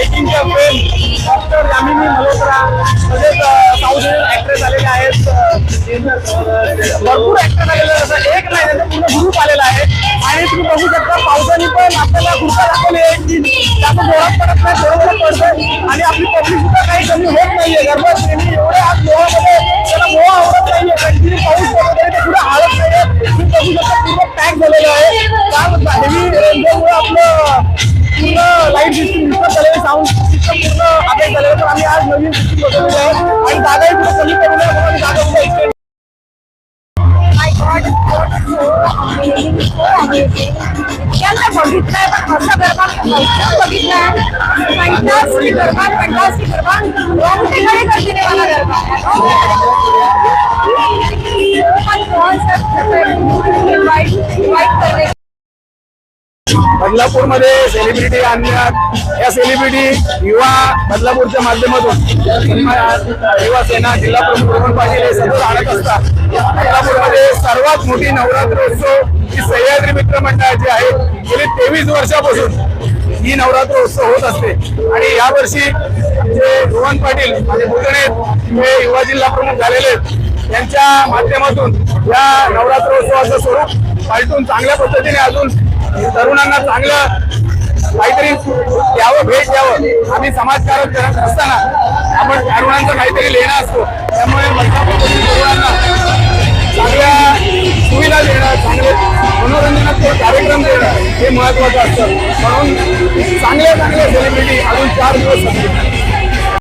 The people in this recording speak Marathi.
मेकिंगचे असेल डॉक्टर यामिनी मल्होत्रा तसेच साऊथ इंडियन ॲक्ट्रेस आलेले आहेत भरपूर ॲक्ट्रेस आलेले असं एक नाही त्याचा पूर्ण ग्रुप आलेला आहे आणि तुम्ही बघू शकता पावसाने पण आपल्याला कृपा दाखवली आहे की त्याचं जोरात पडत नाही जोरात पडतं आणि आपली पब्लिक सुद्धा काही कमी होत साऊंड सिस्टम पूर्ण अपडेट झाले तर आम्ही आज नवीन सिस्टम बसवलेली आहे आणि जागाही पुढे कमी करून म्हणून जागा पुढे एक्सटेंड बघितलंय पण कसं गरबा बघितलाय फंटास्टिक गरबा फंटास्टिक गरबा गर्दीने मला गरबा बदलापूरमध्ये सेलिब्रिटी आणण्यात या सेलिब्रिटी युवा बदलापूरच्या माध्यमातून युवा सेना जिल्हा प्रमुख रोहन पाटील हे सतत आणत असतात. बदलापूरमध्ये सर्वात मोठी नवरात्रोत्सव ही सह्याद्री मित्र मंडळाची आहे. गेली तेवीस वर्षापासून ही नवरात्र उत्सव होत असते. आणि यावर्षी जे रोहन पाटील आणि पुतणे हे युवा जिल्हा प्रमुख झालेले आहेत यांच्या माध्यमातून या नवरात्रोत्सवाचं स्वरूप पालटून चांगल्या पद्धतीने अजून तरुणांना चांगलं काहीतरी द्यावं भेट द्यावं. आम्ही समाजकारक करत असताना आपण तरुणांचं काहीतरी लेणं असतो. त्यामुळे तरुणांना चांगल्या सुविधा देणं चांगले मनोरंजनाचे कार्यक्रम देणं हे महत्वाचं असतं. म्हणून चांगले चांगले सेलिब्रिटी अजून चार दिवस असतील